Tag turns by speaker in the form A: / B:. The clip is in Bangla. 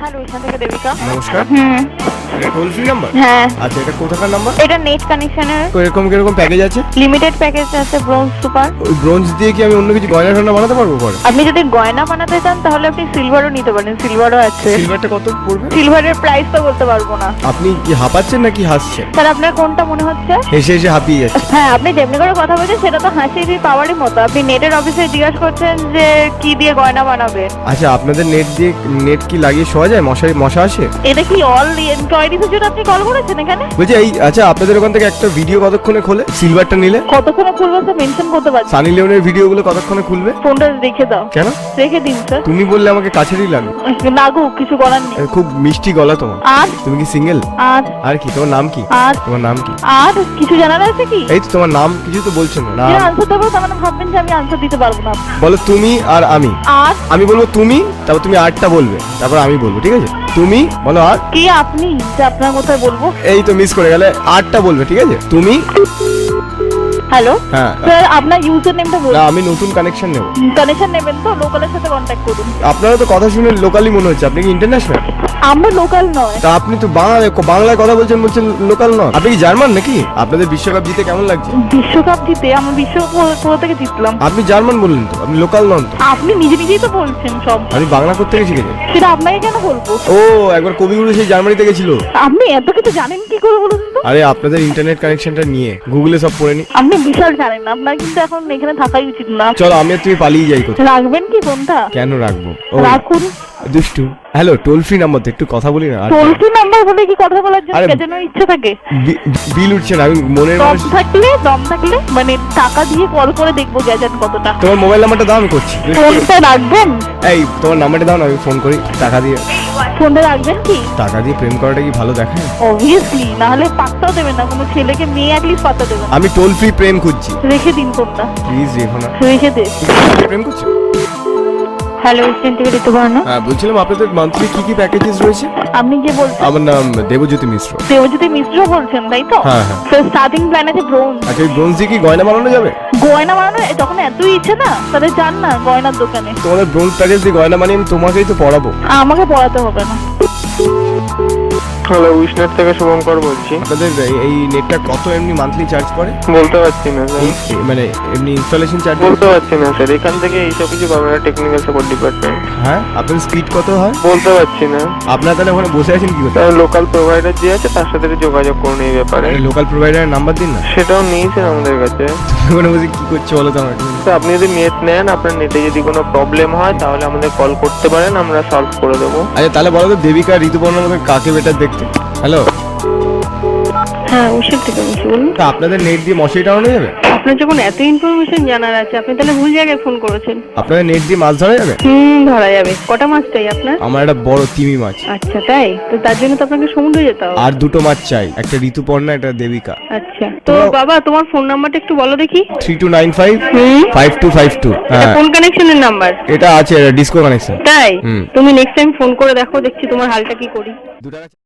A: হ্যালো এখান থেকে দেবিকা।
B: নমস্কার।
A: হুম
B: এটা টোল ফ্রি নাম্বার
A: হ্যাঁ।
B: আচ্ছা এটা কোথাকার নাম্বার
A: এটা নেট কানেকশনের
B: এরকম কীরকম প্যাকেজ আছে?
A: লিমিটেড প্যাকেজ আছে ব্রোঞ্জ সুপার
B: ওই ব্রোঞ্জ দিয়ে কি আমি অন্য কিছু গয়না টয়না বানাতে পারব পরে?
A: আপনি যদি গয়না বানাতে চান তাহলে আপনি সিলভারও নিতে পারেন। সিলভারও আছে।
B: সিলভারটা কত পড়বে?
A: সিলভারের প্রাইস তো বলতে পারব না।
B: আপনি কি হাঁপাচ্ছেন নাকি হাসছেন?
A: স্যার আপনার কোনটা মনে হচ্ছে?
B: হেসে হেসে হাঁপিয়ে যাচ্ছে।
A: হ্যাঁ আপনি যেমনি করে কথা বলছেন সেটা তো হাসি পাওয়ারই মতো। আপনি নেটের অফিসে জিজ্ঞাসা করছেন যে কি দিয়ে গয়না বানাবেন?
B: আচ্ছা আপনাদের নেট দিয়ে নেট কি লাগিয়ে শোয়া যায়? মশারি মশা আসে
A: এটা কি অল জন্য আপনি কল করেছেন এখানে?
B: বলছি এই আচ্ছা আপনাদের ওখান থেকে একটা ভিডিও কতক্ষণে খোলে? সিলভারটা নিলে?
A: কতক্ষণে খুলবে স্যার মেনশন করতে পারছি।
B: সানি লিওনের ভিডিওগুলো কতক্ষণে খুলবে?
A: ফোনটা রেখে দাও।
B: কেন?
A: রেখে দিন স্যার
B: তুমি বললে আমাকে কাছেরই
A: লাগুক কিছু করার নেই।
B: খুব মিষ্টি গলা তোমার।
A: আর?
B: তুমি কি সিঙ্গেল
A: আর?
B: আর কি তোমার নাম কি?
A: আর?
B: তোমার নাম কি?
A: আর? কিছু জানার আছে কি?
B: এই তো তোমার নাম কিছু তো বলছো না। নাম
A: আনসার দেবো তার মানে ভাববেন যে আমি আনসার দিতে পারব না।
B: বলো তুমি আর আমি।
A: আর?
B: আমি বলব তুমি তারপর তুমি আটটা বলবে। তারপর আমি বলব ঠিক আছে? তুমি বলো আর।
A: কি আপনি? যে আপনার কোথায় বলব।
B: এই তো মিস করে গেলে আটটা বলবে ঠিক আছে? তুমি?
A: হ্যালো
B: হ্যাঁ।
A: স্যার আপনার ইউজার নেমটা
B: না
A: বলুন
B: আমি নতুন কানেকশন নেব।
A: কানেকশন নেবেন তো? লোকাল কন্ট্যাক্ট করুন।
B: আপনারা তো কথা শুনে লোকালি মনে হচ্ছে আপনি কি ইন্টারন্যাশনাল
A: আমরা লোকাল নয়।
B: তা আপনি তো বাংলা বাংলায় কথা বলছেন বলছেন লোকাল নয়। আপনি কি জার্মান নাকি? আপনাদের বিশ্বকাপ জিতে কেমন লাগছে?
A: বিশ্বকাপ জিতে আমরা বিশ্বকাপ কোথা থেকে জিতলাম?
B: আপনি জার্মান বললেন তো আপনি লোকাল নন তো।
A: আপনি নিজে নিজেই তো বলছেন সব।
B: আমি বাংলা করতে গেছি শিখেছি
A: সেটা আপনাকে কেন বলব?
B: ও একবার কবিগুরু সেই জার্মানিতে গেছিল
A: আপনি এত কিছু জানেন কি করে বলুন তো?
B: আরে আপনাদের ইন্টারনেট কানেকশনটা নিয়ে গুগলে সব পড়ে নি
A: আপনি বিশাল জানেন না আপনার কিন্তু এখন এখানে থাকাই উচিত না।
B: চলো আমি আর তুমি পালিয়ে যাই কোথাও
A: রাখবেন কি ফোনটা
B: কেন রাখব? ও
A: রাখুন।
B: দুষ্টু হ্যালো টোল ফ্রি নাম্বার তো একটু কথা বলি না
A: টোল ফ্রি নাম্বার বলে কি কথা বলার জন্য? পেছনের ইচ্ছে থাকে?
B: বিল উঠছে না আমি মনের
A: দম থাকলে দম থাকলে মানে টাকা দিয়ে কল করে দেখব গ্যাজেট কতটা।
B: তোমার মোবাইল নাম্বারটা দাও আমি করছি।
A: ফোনটা রাখবেন?
B: এই তোমার নাম্বারটা দাও না আমি ফোন করি টাকা দিয়ে।
A: ফোনটা রাখবেন কি?
B: টাকা দিয়ে প্রেম করাটা কি ভালো দেখায়?
A: অবভিয়াসলি না হলে পাত্তাও দেবেন না কোনো ছেলেকে মেয়ে অ্যাটলিস্ট পাত্তা দেবেন
B: আমি টোল ফ্রি প্রেম খুঁজছি।
A: রেখে দিন ফোনটা।
B: প্লিজ রেখো না।
A: রেখে দে।
B: প্রেম করছি
A: হ্যালো স্টেন থেকে ঋতুপর্ণ
B: হ্যাঁ বলছিলাম আপনাদের মান্থলি কি কি প্যাকেজেস রয়েছে?
A: আপনি যে বলছেন
B: আমার নাম দেবজ্যোতি মিশ্র।
A: দেবজ্যোতি মিশ্র বলছেন তাই তো?
B: হ্যাঁ, হ্যাঁ।
A: তো স্টার্টিং প্ল্যান আছে ব্রোঞ্জ
B: আচ্ছা ব্রোঞ্জ দিয়ে কি গয়না বানানো যাবে?
A: গয়না বানানো তখন এতই ইচ্ছে না তাহলে যান না গয়নার দোকানে।
B: তোমাদের ব্রোঞ্জ প্যাকেজ দিয়ে গয়না বানিয়ে আমি তোমাকেই তো পড়াবো।
A: আমাকে পড়াতে হবে না।
C: হ্যালো উইশনেট থেকে শুভঙ্কর বলছি।
B: আপনাদের এই- এই নেটটা কত এমনি মান্থলি চার্জ করে?
C: বলতে পারছি না
B: এই এই মানে এমনি ইনস্টলেশন চার্জ
C: বলতে পারছি না স্যার এখান থেকে এইসব কিছু পাবেন না টেকনিক্যাল সাপোর্ট ডিপার্টমেন্ট
B: হ্যাঁ? আপনাদের স্পিড কত হয়?
C: বলতে পারছি না।
B: আপনারা তাহলে ওখানে বসে আছেন কি
C: তার লোকাল প্রোভাইডার যে আছে তার সাথে যোগাযোগ করুন এই ব্যাপারে।
B: লোকাল প্রোভাইডারের নাম্বার দিন না।
C: সেটাও নিয়েছেন আমাদের কাছে।
B: ওখানে বসে কি করছে বলো তো আমার
C: তো আপনি যদি নেট নেন আপনার নেটে যদি কোনো প্রবলেম হয় তাহলে আমাদের কল করতে পারেন আমরা সলভ করে দেবো।
B: আচ্ছা তাহলে বলো তো দেবিকা ঋতুপর্ণার মধ্যে কাকে বেটার দেখতে? হ্যালো
D: হ্যাঁ ওষুধ থেকে বলছি বলুন।
B: তা আপনাদের নেট দিয়ে মশারি টাঙানো যাবে?
D: আপনার যখন এত ইনফরমেশন জানার আছে আপনি তাহলে ভুল জায়গায় ফোন করেছেন।
B: আপনাদের নেট দিয়ে মাছ ধরা যাবে?
D: হুম ধরা যাবে। কটা মাছ চাই আপনার?
B: আমার একটা বড় তিমি মাছ।
D: আচ্ছা তাই? তো তার জন্য তো আপনাকে সমুদ্রে যেতে হবে।
B: আর দুটো মাছ চাই একটা ঋতুপর্ণা একটা দেবিকা।
D: আচ্ছা। তো বাবা তোমার ফোন নাম্বারটা একটু বলো দেখি।
B: Three two nine five five two five two
D: কোন কানেকশনের নাম্বার
B: এটা আছে ডিসকো কানেকশন
D: তাই? তুমি নেক্সট টাইম ফোন করে দেখো দেখছি তোমার হালটা কি করি।
B: দু টাকা